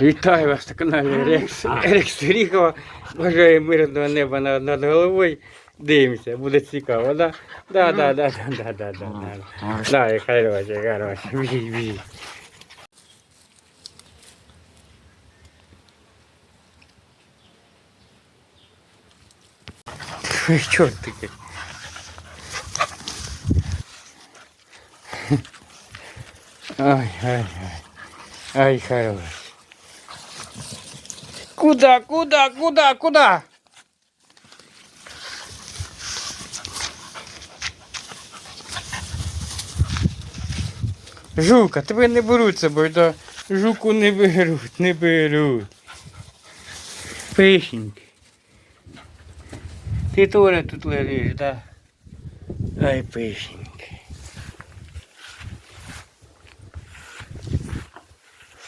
Вітаю вас на каналі Рекс, Рекс Ріхова. Бажаю мирного неба над, над головою. Дивимося, буде цікаво, да? Да, да, да, да, да, да, да, да. Да, і хороші, хороші. Біжіть, біжіть. Ой, чорт таки. Ай, ай, ай. Ай, хорош. Куда, куда, куда, куда? Жука, тебе не беруть собою, да? Жуку не беруть, не беруть. Пишеньки. Ти теж тут лежиш, да? Ай, пишеньки.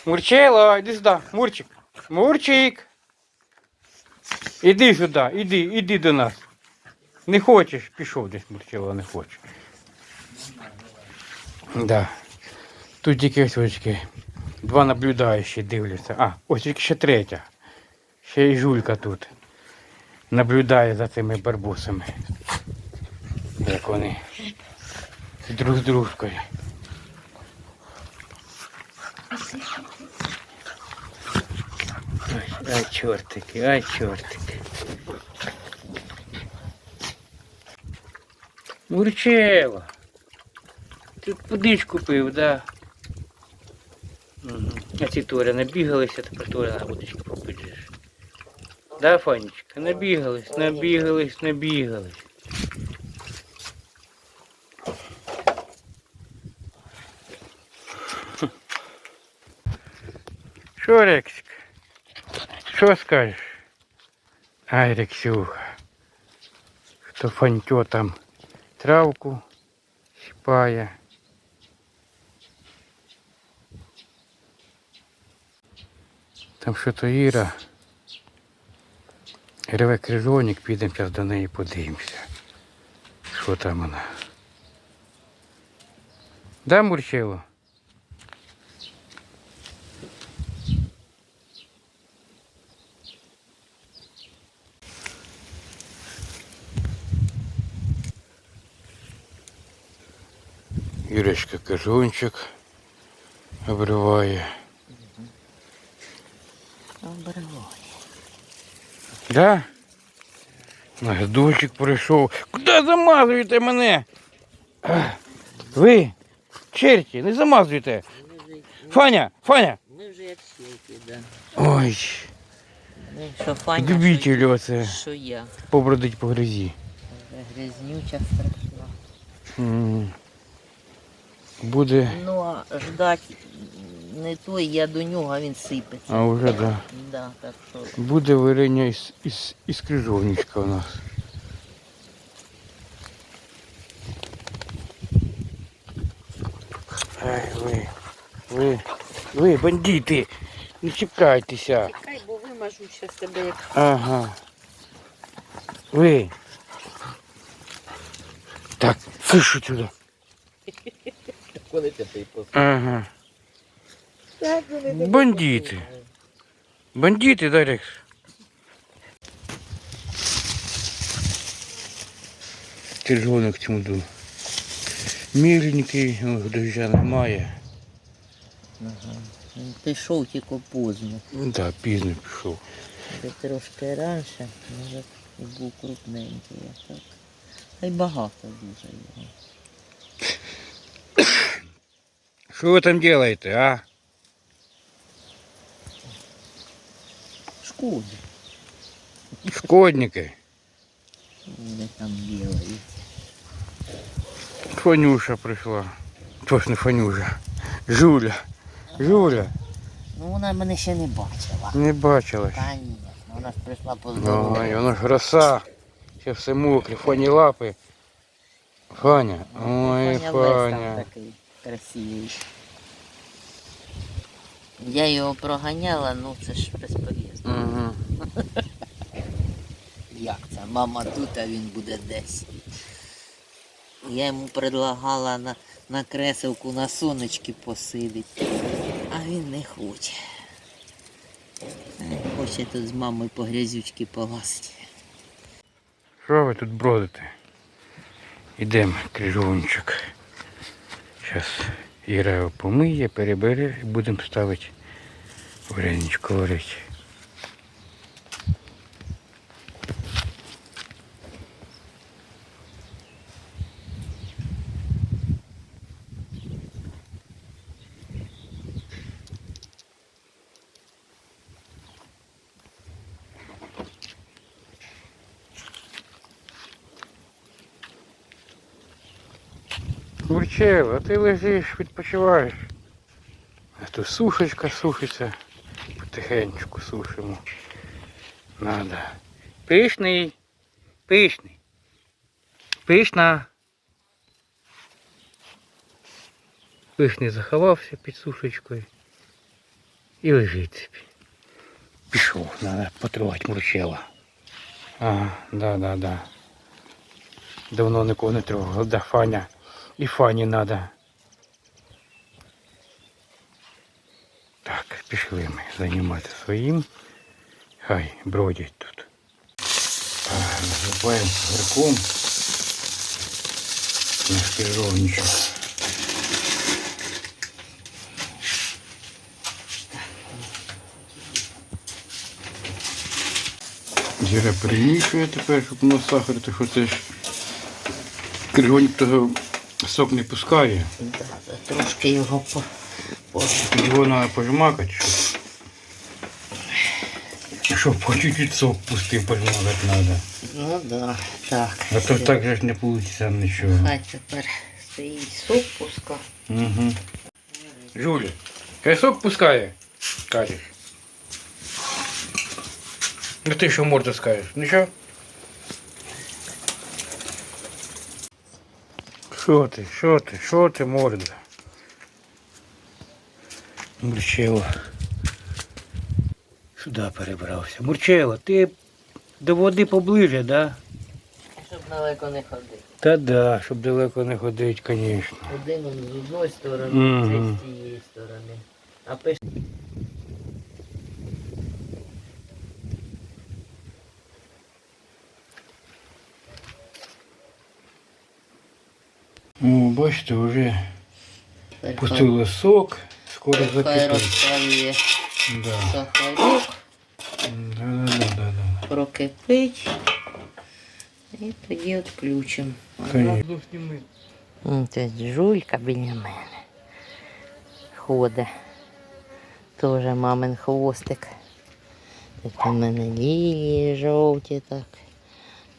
Мурчело, іди сюди, Мурчик. Мурчик. Іди сюди, іди, іди до нас. Не хочеш, пішов десь Мурчело, не хоче. Да. Тут тільки очки. Два наблюдаючі дивляться. А, ось ще третя. Ще й жулька тут. Наблюдає за цими барбусами. Як вони друг з дружкою. Ай, чортики, ай, чортики. Мурчево. Ти водичку пив, да? Угу. А ці Толя набігалися, тепер Толя на водичку попиджиш. Да, Фанечка? Набігались, набігались, набігались. Що, Рексик? Що скажеш? Ай, Рексюха. Хто фанько там травку сіпає. Там що то Іра. Реве крижовник, підемо зараз до неї подивимося. Що там вона? Да, Мурчило? Юрочка кажунчик обриває. Обриває. Да? Наш дощик прийшов. Куди замазуєте мене? Ви, черті, не замазуйте. Фаня, Фаня. Ми вже як світі, да. Ой, Ну, що Фаня, любитель оце що я. побродить по грязі. Грязнюча страшна. Буде, Ну, а ждать не той, я до нього, а він сипеться. а вже да. Да, так що Буде варення із, із, із крижовничка у нас. Ай, ви, ви, ви, бандити, не чіпкайтеся. Чекай, бо вимажу ще себе як Ага. Ви. Так, слышу сюда. коли ти припустив. Ага. Бандити. Бандити, да, Рекс? Червонок чмуду. Міленький, о, дождя немає. Він пішов тільки поздно. Так, пізно пішов. Де трошки раніше, може, і був крупненький, а так. Та й багато дуже його. Що ви там робите, а? Шкода. Шкодники. Вони там ділають. Фанюша прийшла. Тож не Фанюша. Жуля. Жуля. Ну вона мене ще не бачила. Не бачила. Та ні, вона ж прийшла Ой, поздороватися. воно ж роса. Ще все мокре, фані лапи. Фаня. Ой, Фаня весь там Фаня. Красивий. Я його проганяла, ну це ж безполезно. Угу. Як це? Мама тут, а він буде десь. Я йому предлагала на, на креселку на сонечки посидить, а він не хоче. Е, Хоче тут з мамою по грязючки полазити. Що ви тут бродите? Ідемо, крижовничок. Зараз Іра помиє, перебере і будемо ставити вареничко варити. Мурчева, а ти лежиш, відпочиваєш. А то сушечка сушиться. Потихеньку сушимо. Надо. Пишний. Пишний. Пишна. Пишний заховався під сушечкою. І лежить. Пішов, треба потрогати мурчела. Ага, да, да, да. Давно нікого не трогав, да, Фаня. І Фані надо. Так, пішли ми займатися своїм. Хай бродять тут. А, Називаємо верхом наш крижовничок. Зіра перемішує тепер, щоб на сахар, то що це ж крижовник того сок не пускає. Да, да, трошки його по, по... Його треба пожмакати, щоб, щоб по чуть-чуть сок пустив, пожмакати треба. Ну да, так. А то так же ж не вийде нічого. Хай тепер стоїть суп пуска. Угу. Жуля, хай сок пускає, кажеш. Ну ти що морда скажеш? Нічого? Що ти, що ти, що ти, морда? Мурчево. Сюди перебрався. Мурчево, ти до води поближе, да? Щоб далеко не ходити. Та да, щоб далеко не ходити, звісно. Один з одної сторони, Мгм. цей з тієї сторони. А пиш... О, бачите, вже пустили сок, скоро закипить. Да. сахарок, Да, да, да, да. прокипить. І тоді відключимо. Конечно. Це жулька біля мене. Ходить. Теж мамин хвостик. Тут у мене лілії жовті так.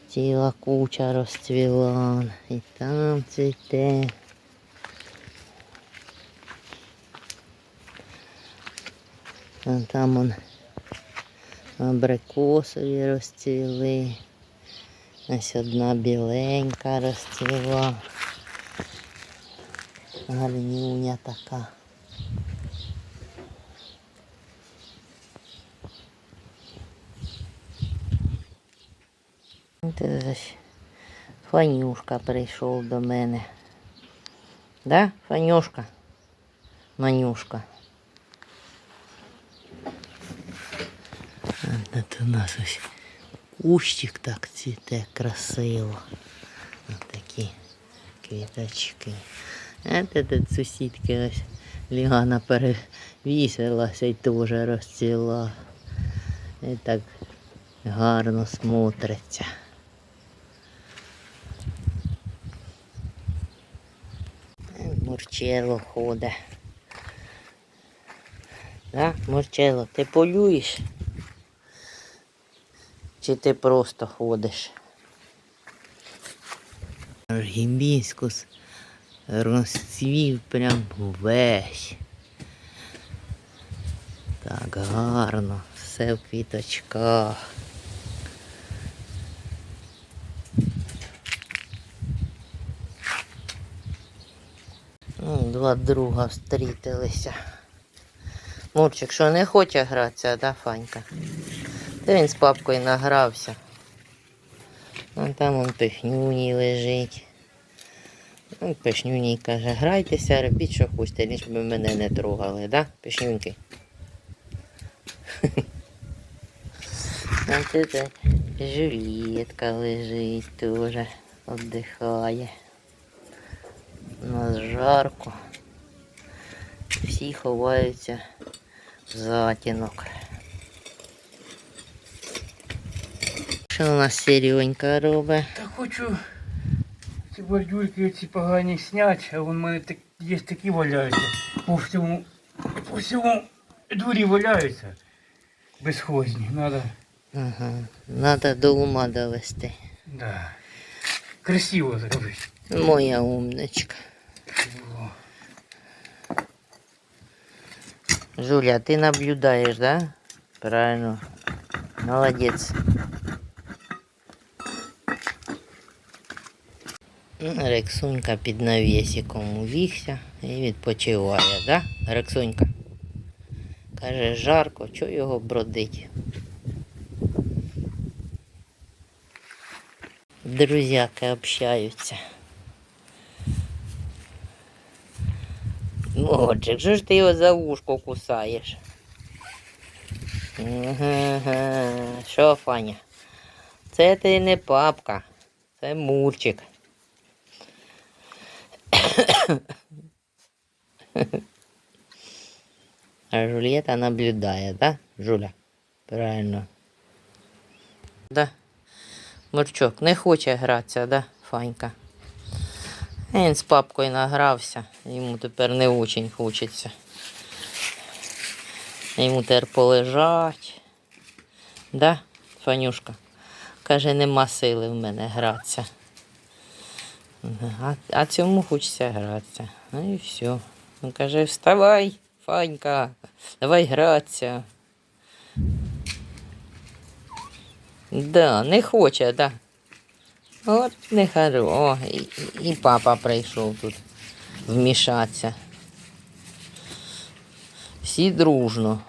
Ціла куча розцвіла. І там цвіте. А там он абрикосові розцвіли. Ось одна біленька розцвіла. Гарнюня така. Ж Фанюшка прийшов до мене. Да, Фанюшка? Манюшка. Тут у нас ось кущик так цвіте красиво. Ось такі квіточки. А тут сусідки ось Ліана перевісилася і теж розцвіла. І так гарно смотриться. Мурчело ходить. Да? Мурчело, ти полюєш? Чи ти просто ходиш? Гімбіскус розцвів прям весь. Так гарно, все в квіточках. Ну, Два друга встрітилися. Мурчик, що не хоче гратися, да, Фанька? Та він з папкою награвся. А там он пихнюній лежить. Он пишнюній каже, грайтеся, робіть, що хочете, лиш би мене не трогали, да, пишнюньки? А тут Жюльетка лежить теж, віддихає. У нас жарко. Всі ховаються в затінок. Що у нас Серенька робить? Та хочу ці бордюрки ці погані снять, а вон в мене так, є такі валяються. По всьому, по всьому дворі валяються. Безхозні. Надо, Ага. Надо до ума довести. да. Красиво зробити. Моя умничка. О, Жуля, ты наблюдаешь, да? Правильно. Молодец. Рексунька під навісиком увігся і відпочиває, да? Рексунька. Каже, жарко, чого його бродить? Друзяки общаються. Моджик, що ж ти його за вушко кусаєш? Що, Фаня? Це ти не папка, це Мурчик. А Жульєта наблюдає, да, Жуля? Правильно. Да. Мурчок не хоче гратися, да, Фанька? Він з папкою награвся, йому тепер не очень хочеться. Йому тепер полежать. Да, Фанюшка? Каже, нема сили в мене гратися. А, а цьому хочеться гратися. Ну і все. Він каже, вставай, Фанька, давай гратися. Да, не хоче, да. От не хару. О, і, і папа прийшов тут вмішатися. Всі дружно.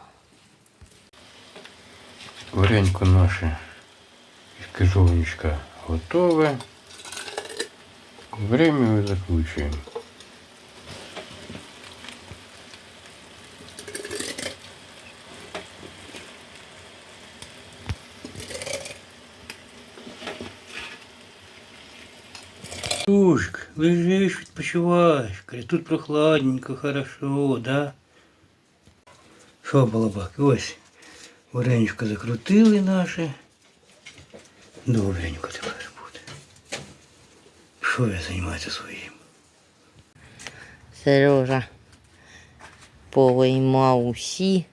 Варенько наше из готове. Время його лежиш, відпочиваєш. Каже, тут прохладненько, хорошо, да? Що, балабак, ось. Вареничко закрутили наше. Добренько тепер буде. Що я займаюся своїм? Сережа повиймав усі.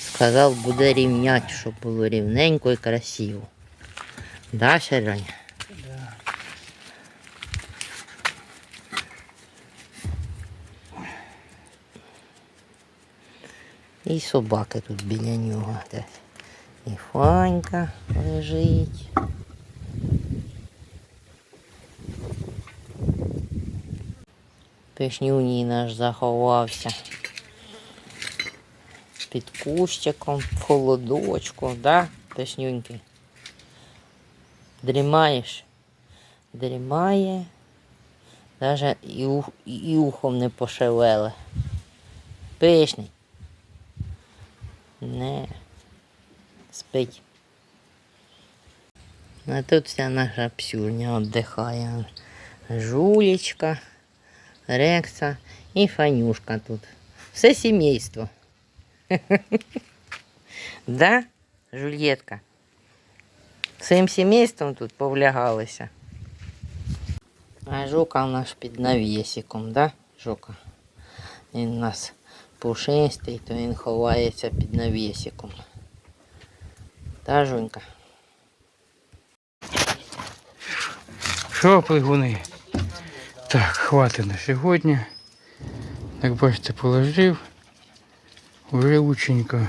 Сказав, буде рівняти, щоб було рівненько і красиво. Да, Сереня? І собаки тут біля нього теж. І Фанька лежить. Пишнюній наш заховався. Під кущиком, в холодочку, да, пишнюнький? Дрімаєш? Дрімає. Даже і, ух, і ухом не пошевеле. Пишний. Не. Спить. А тут вся наша псюрня віддихає. Жулечка, Рекса і Фанюшка тут. Все сімейство. Да, Жульєтка? Всім сімейством тут повлягалися. А жука у нас під навісиком, да, жука? Він у нас пушистий, то він ховається під навісиком. Та жунька. Що, плигуни? Так, хватить на сьогодні. Як бачите, положив. Уже лученько.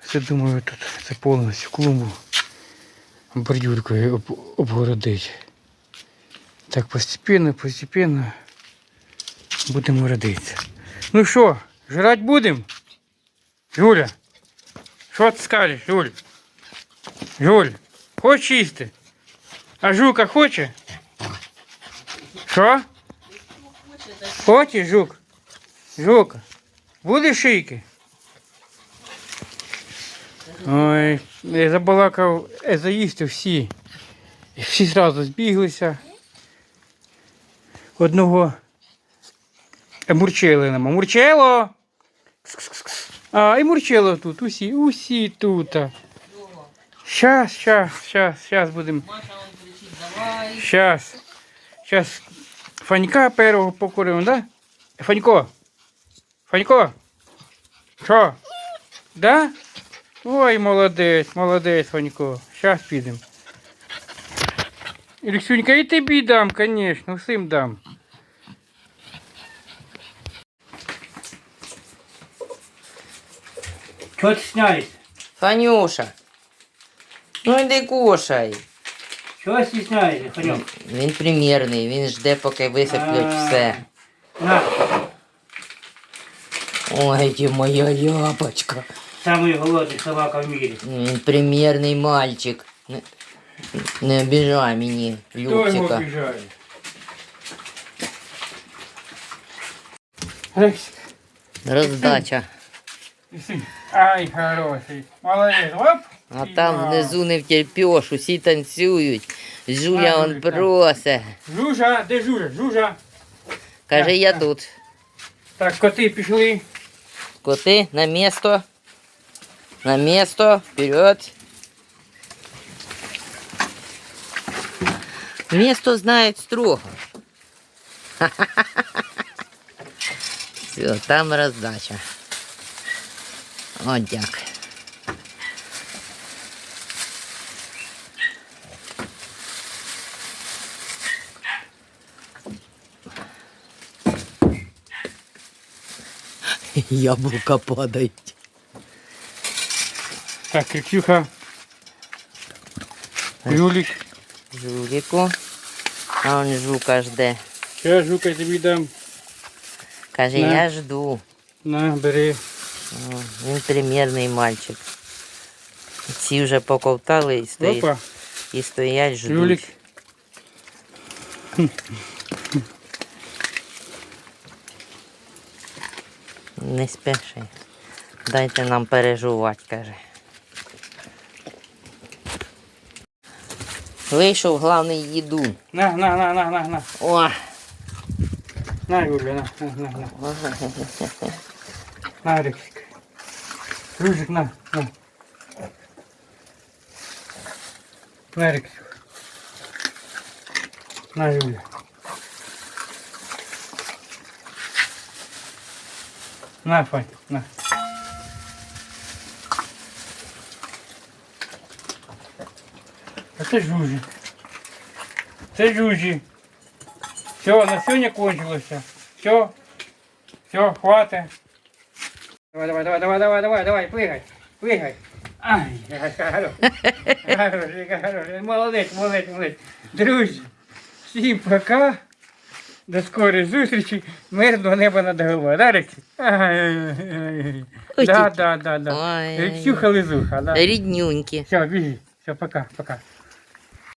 Все думаю, тут це повністю клумбу бордюркою об, обгородить. Так, постепенно, постепенно будемо родитися. Ну що, жрать будемо? Юля, що ти скажеш, Юль? Юль, хочеш їсти? А жука хоче? Що? Хоче жук? Жука. Буде шийки? Ой, я забалакав е, заїсти всі. Всі зразу збіглися. Одного е. Мурчело! Кс-кс-кс. А, і мурчело тут, усі, усі тут. Щас, щас, щас, щас будемо. Щас. Щас. Фанька першого покуримо, да? Фанько. Фанько. Що? Да? Ой, молодець, молодець, Фанько. Щас підемо. Ілюксюнька, і тобі дам, звісно, всім дам. Що ти сняєш? Фанюша. Ну йди кушай. Що стісняєшся, Фаньок? Він примірний, він жде, поки висиплють А. все. На, Ой, ти моя ляпочка. самий голодний собака в мірі. Він примірний мальчик. Не, не обіжай мені, Хто його Любчика. обіжає? Рексик, Роздача. іси. Ай, хороший. Молодець. Оп. А І там на. внизу не втерпеш, усі танцюють. Жуля он Жулька. просить. Жужа, де Жужа? Жужа. Каже, Так, я так. тут. Так, коти пішли. Коты на место. На место. Вперед. Место знает строго. Все, там раздача. От дяк. Яблука падають. Так, Кирюха. Юлік. Жуліку. А он жука жде. Ще жука тобі дам. Каже, На. я жду. На, бери. О, Він примірний мальчик. Ці вже поковтали і стоять, Опа. і стоять ждуть. Юлік. Не спеши. Дайте нам пережувати, каже. Вийшов главний їдун. На, на, на, на, на, на. О! На, Юля, на, на, на, на. На. Ружик, на, на. На, Рексик. На, Юля. На, Фань, на. А це жужі. Це. Все, на сегодня кончилось. Все. Все, хватит. Давай, давай, давай, давай, давай, давай, давай, прыгай, прыгай. Ай, хороший, хороший, хороший. Молодець, молодець, молодець. Друзі, всім пока. До скорої зустрічі. Мирного неба над головою. Да, Рексі? Ой, Да, да, да, да. Ой. Рексюха лизуха, да. Ріднюнькі. Все, біжи. Все, пока, пока.